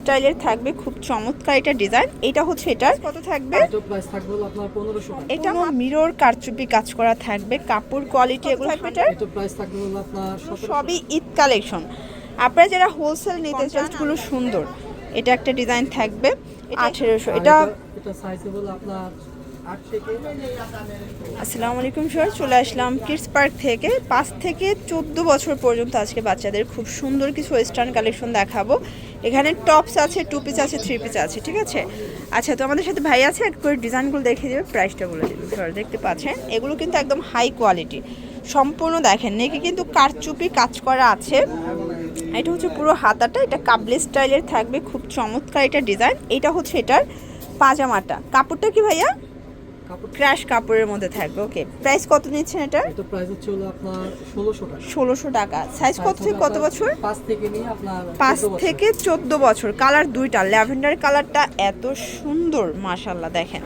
স্টাইলের থাকবে খুব চমৎকার এটা ডিজাইন। এটা হচ্ছে এটা কত থাকবে? এটা প্রাইস থাকবে হলো আপনার পনেরোশো টাকা। এটা মিরর কারচুপি কাজ করা থাকবে কাপড় কোয়ালিটি এগুলো থাকবে এটা? প্রাইস থাকবে আপনার সবই ঈদ কালেকশন আপনারা যারা হোলসেল নিতে চানগুলো সুন্দর। এটা একটা ডিজাইন থাকবে আঠেরোশো। এটা এটা সাইজ হলো আপনার আসসালামু আলাইকুম স্যার চলে আসলাম কিডস পার্ক থেকে। পাঁচ থেকে চোদ্দ বছর পর্যন্ত আজকে বাচ্চাদের খুব সুন্দর কিছু ওয়েস্টার্ন কালেকশন দেখাবো। এখানে টপস আছে টু পিস আছে থ্রি পিস আছে, ঠিক আছে? আচ্ছা তো আমাদের সাথে ভাই আছে, এক করে ডিজাইনগুলো দেখিয়ে দেবে প্রাইসটা বলে দেবে স্যার দেখতে পাচ্ছেন? এগুলো কিন্তু একদম হাই কোয়ালিটি সম্পূর্ণ দেখেন, নেকে কিন্তু কারচুপি কাজ করা আছে। এটা হচ্ছে পুরো হাতাটা, এটা কাবলি স্টাইলের থাকবে, খুব চমৎকার এটা ডিজাইন এটা হচ্ছে এটার পাজামাটা। কাপড়টা কি ভাইয়া? ক্র্যাশ কাপড়ের মধ্যে থাকবে ওকে প্রাইস কত নিচ্ছেন এটা এটা প্রাইস হচ্ছে হলো আপনার ষোলোশো টাকা। ষোলোশো টাকা। সাইজ কত থেকে কত বছর? পাঁচ থেকে নিয়ে আপনার পাঁচ 14 বছর। থেকে চোদ্দ বছর। কালার দুইটা ল্যাভেন্ডার কালারটা এত সুন্দর মাশাল্লাহ দেখেন।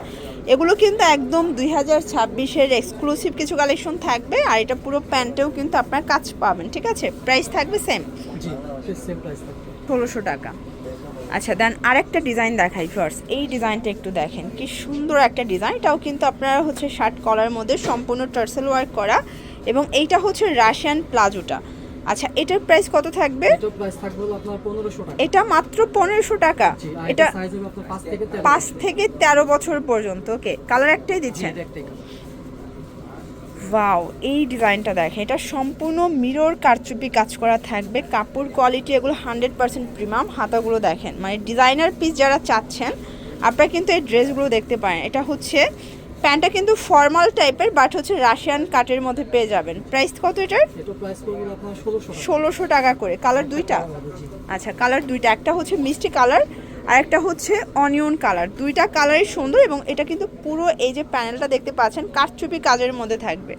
এগুলো কিন্তু একদম দুই হাজার ছাব্বিশের এক্সক্লুসিভ কিছু কালেকশন থাকবে আর এটা পুরো প্যান্টেও কিন্তু আপনার কাজ পাবেন ঠিক আছে? প্রাইস থাকবে সেম ষোলোশো টাকা। আচ্ছা দেন আরেকটা ডিজাইন দেখাই ফার্স্ট এই ডিজাইনটা একটু দেখেন কি সুন্দর একটা ডিজাইন এটাও কিন্তু আপনারা হচ্ছে শার্ট কলার মধ্যে সম্পূর্ণ টার্সেল ওয়ার্ক করা এবং এইটা হচ্ছে রাশিয়ান প্লাজোটা আচ্ছা এটার প্রাইস কত থাকবে? এটা মাত্র পনেরোশো টাকা। এটা পাঁচ থেকে তেরো। বছর পর্যন্ত। ওকে কালার একটাই দিচ্ছেন। ওয়াও এই ডিজাইনটা দেখেন। এটা সম্পূর্ণ মিরর কারচুপি কাজ করা থাকবে। কাপড় কোয়ালিটি এগুলো হান্ড্রেড পার্সেন্ট প্রিমিয়াম হাতাগুলো দেখেন। মানে ডিজাইনার পিস যারা চাচ্ছেন আপনারা কিন্তু এই ড্রেসগুলো দেখতে পারেন। এটা হচ্ছে প্যান্টটা কিন্তু ফর্মাল টাইপের বাট হচ্ছে রাশিয়ান কাটের মধ্যে পেয়ে যাবেন। প্রাইস কত এটার? ষোলোশো টাকা। করে। কালার দুইটা? আচ্ছা কালার দুইটা। একটা হচ্ছে মিষ্টি কালার আর একটা হচ্ছে অনিয়ন কালার দুইটা কালারই সুন্দর এবং এটা কিন্তু পুরো এই যে প্যানেলটা দেখতে পাচ্ছেন কাঠচুপি কাজের মধ্যে থাকবে।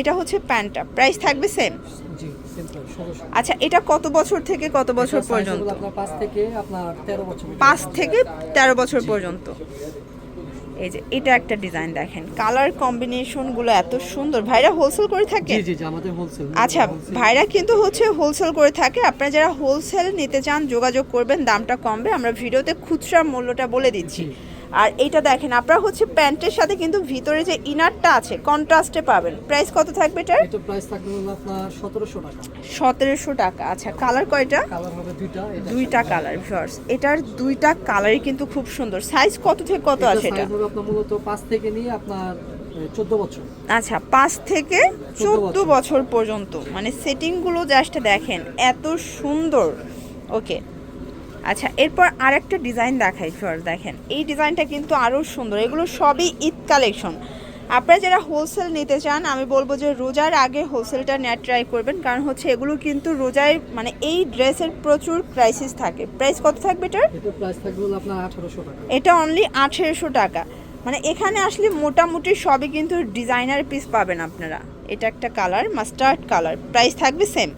এটা হচ্ছে প্যান্টটা প্রাইস থাকবে সেম আচ্ছা এটা কত বছর থেকে কত বছর পর্যন্ত? পাঁচ থেকে তেরো বছর পর্যন্ত। এই যে এটা একটা ডিজাইন দেখেন। কালার কম্বিনেশনগুলো এত সুন্দর। ভাইরা হোলসেল করে থাকে? জি জি জি আমাদের হোলসেল আচ্ছা ভাইরা কিন্তু হচ্ছে হোলসেল করে থাকে। আপনারা যারা হোলসেল নিতে চান যোগাযোগ করবেন দামটা কমবে। আমরা ভিডিওতে খুচরা মূল্যটা বলে দিচ্ছি। আর এইটা দেখেন আপনারা হচ্ছে প্যান্টের সাথে কিন্তু ভিতরে যে ইনারটা আছে কন্ট্রাস্টে পাবেন। প্রাইস কত থাকবে এটার? এটা প্রাইস থাকবে আপনার সতেরোশো টাকা। সতেরোশো টাকা। আচ্ছা কালার কয়টা? কালার হবে দুইটা দুইটা কালার ভিউয়ার্স এটার দুইটা কালারই কিন্তু খুব সুন্দর। সাইজ কত থেকে কত আছে এটা? size হবে আপনার মূলত পাঁচ থেকে নিয়ে আপনার বছর। আচ্ছা পাঁচ থেকে চোদ্দ বছর। বছর পর্যন্ত। মানে সেটিংগুলো জাস্ট দেখেন এত সুন্দর। ওকে আচ্ছা এরপর আর একটা ডিজাইন দেখাই ফার্স্ট দেখেন। এই ডিজাইনটা কিন্তু আরও সুন্দর। এগুলো সবই ঈদ কালেকশন আপনারা যারা হোলসেল নিতে চান আমি বলব যে রোজার আগে হোলসেলটা নেওয়ার ট্রাই করবেন। কারণ হচ্ছে এগুলো কিন্তু রোজায় মানে এই ড্রেসের প্রচুর ক্রাইসিস থাকে। প্রাইস কত থাকবে এটার? এটা অনলি আঠেরোশো টাকা। মানে এখানে আসলে মোটামুটি সবই কিন্তু ডিজাইনার পিস পাবেন আপনারা। এটা একটা কালার মাস্টার্ড কালার। প্রাইস থাকবে সেম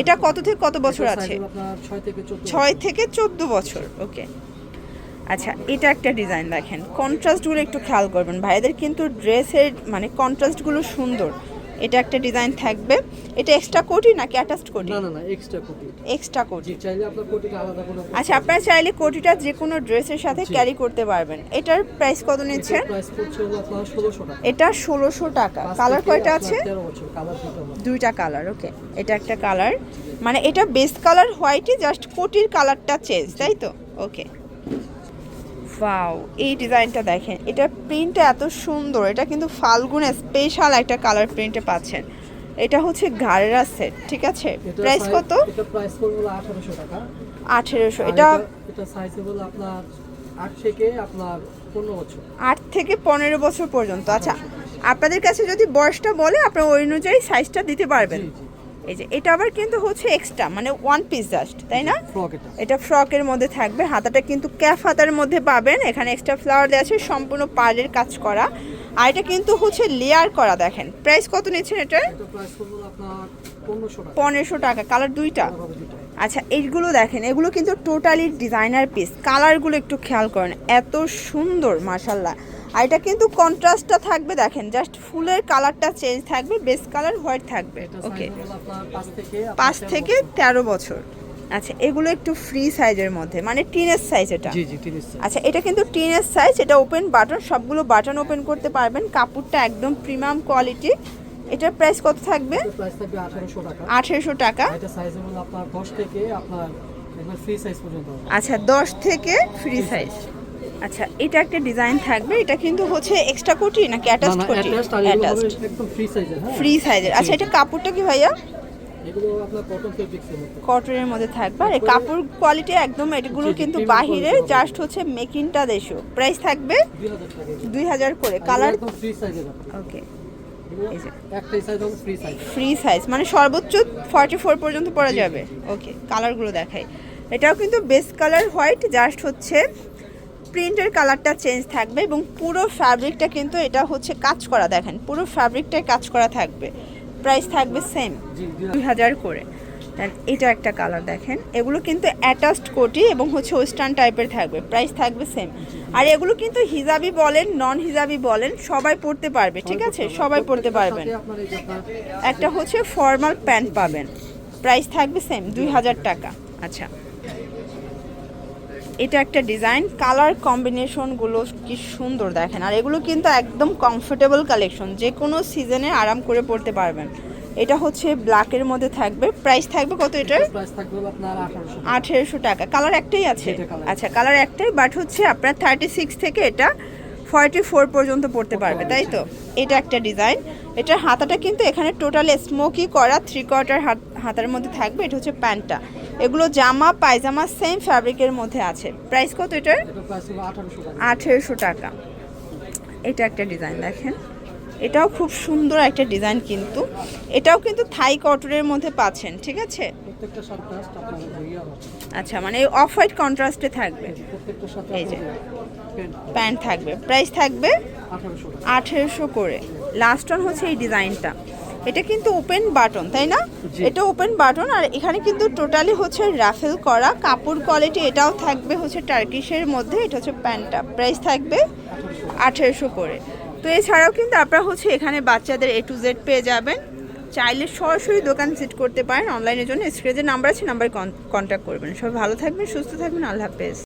এটা কত থেকে কত বছর আছে? আপনার ছয় থেকে চোদ্দ ছয় থেকে চোদ্দ বছর ওকে আচ্ছা এটা একটা ডিজাইন দেখেন। কন্ট্রাস্টগুলো একটু খেয়াল করবেন। ভাইদের কিন্তু ড্রেসের মানে কন্ট্রাস্টগুলো সুন্দর। এটা একটা ডিজাইন থাকবে। এটা এক্সট্রা কোটি নাকি অ্যাটাচড কোটি? না না না এক্সট্রা কোটি। এক্সট্রা কোটি। চাইলে আপনার কোটিটা আলাদা করে আচ্ছা আপনারা চাইলে কোটিটা যে কোনো ড্রেসের সাথে ক্যারি করতে পারবেন। এটার প্রাইস কত নিচ্ছেন? প্রাইস হলো আপনার ষোলোশো টাকা। এটা ষোলোশো টাকা। কালার কয়টা আছে? দুইটা কালার ওকে এটা একটা কালার মানে এটা বেস্ট কালার হোয়াইটই জাস্ট কোটির কালারটা চেঞ্জ তাই তো? ওকে ওয়াও এই ডিজাইনটা দেখেন। এটা প্রিন্টটা এত সুন্দর। এটা কিন্তু ফাল্গুনে স্পেশাল একটা কালার প্রিন্টে পাচ্ছেন। এটা হচ্ছে ঘাড়েরা সেট ঠিক আছে? প্রাইস কত? আঠারোশো এটা আট থেকে আপনার পনেরো বছর। পর্যন্ত। আচ্ছা আপনাদের কাছে যদি বয়সটা বলে আপনারা ওই অনুযায়ী সাইজটা দিতে পারবেন। এই যে এটা আবার কিন্তু হচ্ছে এক্সট্রা মানে ওয়ান পিস জাস্ট তাই না? এটা। ফ্রকের মধ্যে থাকবে হাতাটা কিন্তু ক্যাফ হাতার মধ্যে পাবেন এখানে এক্সট্রা ফ্লাওয়ার দেওয়া আছে সম্পূর্ণ পাড়ের কাজ করা। আর এটা কিন্তু হচ্ছে লেয়ার করা দেখেন। প্রাইস কত নিচ্ছেন এটা? পনেরোশো টাকা। কালার দুইটা? আচ্ছা এইগুলো দেখেন এগুলো কিন্তু টোটালি ডিজাইনার পিস কালারগুলো একটু খেয়াল করেন এত সুন্দর মাশাল্লাহ আর এটা কিন্তু কন্ট্রাস্টটা থাকবে দেখেন জাস্ট ফুলের কালারটা চেঞ্জ থাকবে বেস কালার হোয়াইট থাকবে ওকে পাঁচ থেকে তেরো বছর। আচ্ছা এগুলো একটু ফ্রি সাইজের মধ্যে মানে টিনের সাইজ এটা। আচ্ছা এটা কিন্তু টিনের সাইজ এটা ওপেন বাটন সবগুলো বাটন ওপেন করতে পারবেন। কাপড়টা একদম প্রিমিয়াম কোয়ালিটি এটার প্রাইস কত থাকবে? আঠারোশো টাকা। আচ্ছা দশ থেকে ফ্রি সাইজ আচ্ছা এটা একটা ডিজাইন থাকবে এটা কিন্তু হচ্ছে এক্সট্রা কোটি নাকি না অ্যাটাচড কোটি? অ্যাটাচড একদম ফ্রি সাইজের হ্যাঁ? ফ্রি সাইজের আচ্ছা এটা কাপড়টা কি ভাইয়া? এগুলো আপনার কটন ফেব্রিক্সের মধ্যে। কটনের মধ্যে থাকবে। আর এই কাপড় কোয়ালিটি একদম এগুলো কিন্তু বাহিরে জাস্ট হচ্ছে মেকিংটা দেশো প্রাইস থাকবে দুই হাজার করে। কালার ওকে ফ্রি সাইজ মানে সর্বোচ্চ ফর্টি ফোর পর্যন্ত পরা যাবে। ওকে কালারগুলো দেখাই। এটাও কিন্তু বেস্ট কালার হোয়াইট জাস্ট হচ্ছে প্রিন্টের কালারটা চেঞ্জ থাকবে এবং পুরো ফ্যাব্রিকটা কিন্তু এটা হচ্ছে কাজ করা দেখেন পুরো ফ্যাব্রিকটাই কাজ করা থাকবে। প্রাইস থাকবে সেম দুই হাজার করে। দেন এটা একটা কালার দেখেন এগুলো কিন্তু অ্যাটাচড কোটি এবং হচ্ছে ওয়েস্টার্ন টাইপের থাকবে প্রাইস থাকবে সেম আর এগুলো কিন্তু হিজাবি বলেন নন হিজাবি বলেন সবাই পড়তে পারবে ঠিক আছে? সবাই পড়তে পারবেন। একটা হচ্ছে ফর্মাল প্যান্ট পাবেন। প্রাইস থাকবে সেম দুই হাজার টাকা। আচ্ছা। এটা একটা ডিজাইন। কালার কম্বিনেশনগুলো কি সুন্দর দেখেন। আর এগুলো কিন্তু একদম কমফোর্টেবল কালেকশন যে কোনো সিজনে আরাম করে পড়তে পারবেন। এটা হচ্ছে ব্ল্যাকের মধ্যে থাকবে। প্রাইস থাকবে কত এটার? প্রাইস থাকবে আপনার আঠারোশো আঠেরোশো টাকা। কালার একটাই আছে? আচ্ছা কালার একটাই বাট হচ্ছে আপনার থার্টি সিক্স থেকে এটা ফর্টি ফোর পর্যন্ত পড়তে পারবে তাই তো? এটা একটা ডিজাইন এটার হাতাটা কিন্তু এখানে টোটাল স্মোকি করা থ্রি কোয়ার্টার হাত হাতার মধ্যে থাকবে। এটা হচ্ছে প্যান্টটা। এগুলো জামা পায়জামা সেম ফ্যাব্রিকের মধ্যে আছে। প্রাইস কত এটার? আঠারোশো টাকা। এটা একটা ডিজাইন দেখেন। এটাও খুব সুন্দর একটা ডিজাইন কিন্তু। এটাও কিন্তু থাই কটনের মধ্যে পাচ্ছেন ঠিক আছে? আচ্ছা মানে অফ হোয়াইট কন্ট্রাস্টে থাকবে। এই যে। প্যান্ট থাকবে। প্রাইস থাকবে আঠেরোশো করে। লাস্ট অন হচ্ছে এই ডিজাইনটা। এটা কিন্তু ওপেন বাটন তাই না? এটা ওপেন বাটন আর এখানে কিন্তু টোটালি হচ্ছে রাফেল করা। কাপড় কোয়ালিটি এটাও থাকবে হচ্ছে টার্কিশের মধ্যে। এটা হচ্ছে প্যান্টটা প্রাইস থাকবে আঠেরোশো করে। তো এছাড়াও কিন্তু আপনারা হচ্ছে এখানে বাচ্চাদের এ টু জেড পেয়ে যাবেন। চাইলে সরাসরি দোকান ভিজিট করতে পারেন। অনলাইনের জন্য স্ক্রিনে যে নাম্বার আছে নাম্বারে কন্ট্যাক্ট করবেন। সবাই ভালো থাকবেন সুস্থ থাকবেন। আল্লাহ হাফেজ।